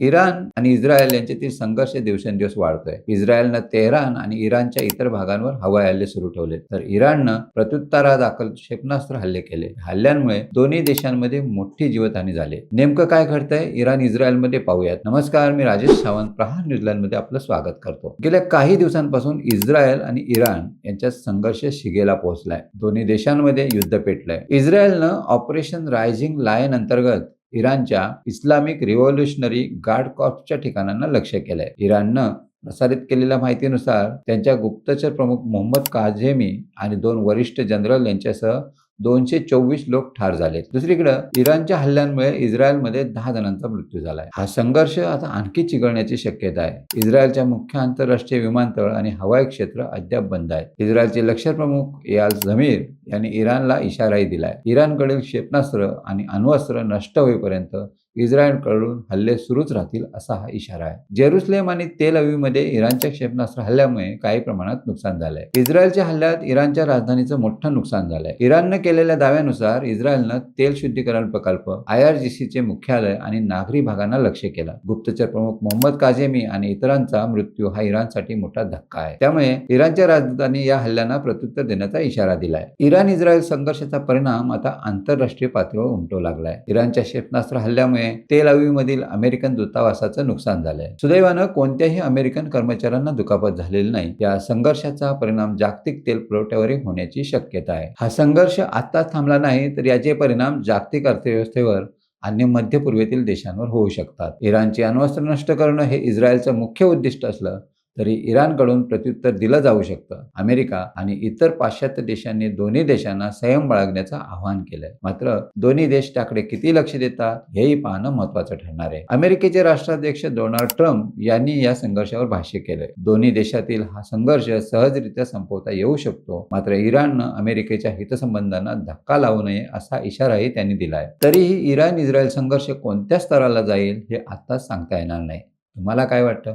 Iran आणि Israel यांच्यातील संघर्ष दिवसेंदिवस वाढतोय. इस्रायलनं तेहरान आणि इराणच्या इतर भागांवर हवाई हल्ले सुरू ठेवले. तर इराणनं प्रत्युत्तरादाखल क्षेपणास्त्र हल्ले केले. हल्ल्यांमुळे दोन्ही देशांमध्ये मोठी जीवितहानी झाली. नेमकं काय घडतंय? इराण इस्रायलमध्ये पाहूयात. नमस्कार मी राजेश सावंत. प्रहार न्यूझीलंडमध्ये आपलं स्वागत करतो. गेल्या काही दिवसांपासून इस्रायल आणि इराण यांच्यात संघर्ष शिगेला पोहोचलाय. दोन्ही देशांमध्ये युद्ध पेटलंय. इस्रायलनं ऑपरेशन रायझिंग लायन अंतर्गत इराणच्या इस्लामिक रिव्हॉल्युशनरी गार्ड कॉर्प्सच्या ठिकाणांना लक्ष केलंय. इराणनं प्रसारित केलेल्या माहितीनुसार त्यांच्या गुप्तचर प्रमुख मोहम्मद काझेमी आणि दोन वरिष्ठ जनरल यांच्यासह दोनशे चोवीस लोक ठार झाले दुसरीकडे इराणच्या हल्ल्यांमुळे इस्रायलमध्ये दहा जणांचा मृत्यू झालाय. हा संघर्ष आता आणखी चिघळण्याची शक्यता आहे. इस्रायलच्या मुख्य आंतरराष्ट्रीय विमानतळ आणि हवाई क्षेत्र अद्याप बंद आहे इस्रायलचे लष्करप्रमुख याल झमीर यांनी इराणला इशाराही दिलाय. इराणकडील क्षेपणास्त्र आणि अण्वस्त्र नष्ट होईपर्यंत इस्रायलकडून हल्ले सुरूच राहतील असा हा इशारा आहे. जेरुसलेम आणि तेल अवीमध्ये इराणच्या क्षेपणास्त्र हल्ल्यामुळे काही प्रमाणात नुकसान झालंय. इस्रायलच्या हल्ल्यात इराणच्या राजधानीचं मोठं नुकसान झालंय. इराणनं केलेल्या दाव्यानुसार इस्रायलनं तेल शुद्धीकरण प्रकल्प आयआरजीसीचे मुख्यालय आणि नागरी भागांना लक्ष केलं. गुप्तचर प्रमुख मोहम्मद काझेमी आणि इतरांचा मृत्यू हा इराणसाठी मोठा धक्का आहे. त्यामुळे इराणच्या राजधानी या हल्ल्यांना प्रत्युत्तर देण्याचा इशारा दिलाय. इराण इस्रायल संघर्षाचा परिणाम आता आंतरराष्ट्रीय पातळीवर उमटू लागलाय. इराणच्या क्षेपणास्त्र हल्ल्यामुळे तेल मधील अमेरिकन दूतावासाचं नुकसान झालंय. सुदैवानं कोणत्याही अमेरिकन कर्मचाऱ्यांना दुखापत झालेली नाही. या संघर्षाचा परिणाम जागतिक तेल पुरवठ्यावरही होण्याची शक्यता आहे. हा संघर्ष आता थांबला नाही तर याचे परिणाम जागतिक अर्थव्यवस्थेवर आणि मध्य पूर्वेतील देशांवर होऊ शकतात. इराणची अण्वस्त्र नष्ट करणं हे इस्रायलचं मुख्य उद्दिष्ट असलं तरी इराणकडून प्रत्युत्तर दिलं जाऊ शकतं. अमेरिका आणि इतर पाश्चात्य देशांनी दोन्ही देशांना संयम बाळगण्याचं आवाहन केलंय. मात्र दोन्ही देश त्याकडे किती लक्ष देतात हेही पाहणं महत्वाचं ठरणार आहे. अमेरिकेचे राष्ट्राध्यक्ष डोनाल्ड ट्रम्प यांनी या संघर्षावर भाष्य केलंय. दोन्ही देशातील हा संघर्ष सहजरित्या संपवता येऊ शकतो. मात्र इराणनं अमेरिकेच्या हितसंबंधांना धक्का लावू नये असा इशाराही त्यांनी दिलाय. तरीही इराण इस्रायल संघर्ष कोणत्या स्तराला जाईल हे आत्ताच सांगता येणार नाही. तुम्हाला काय वाटतं?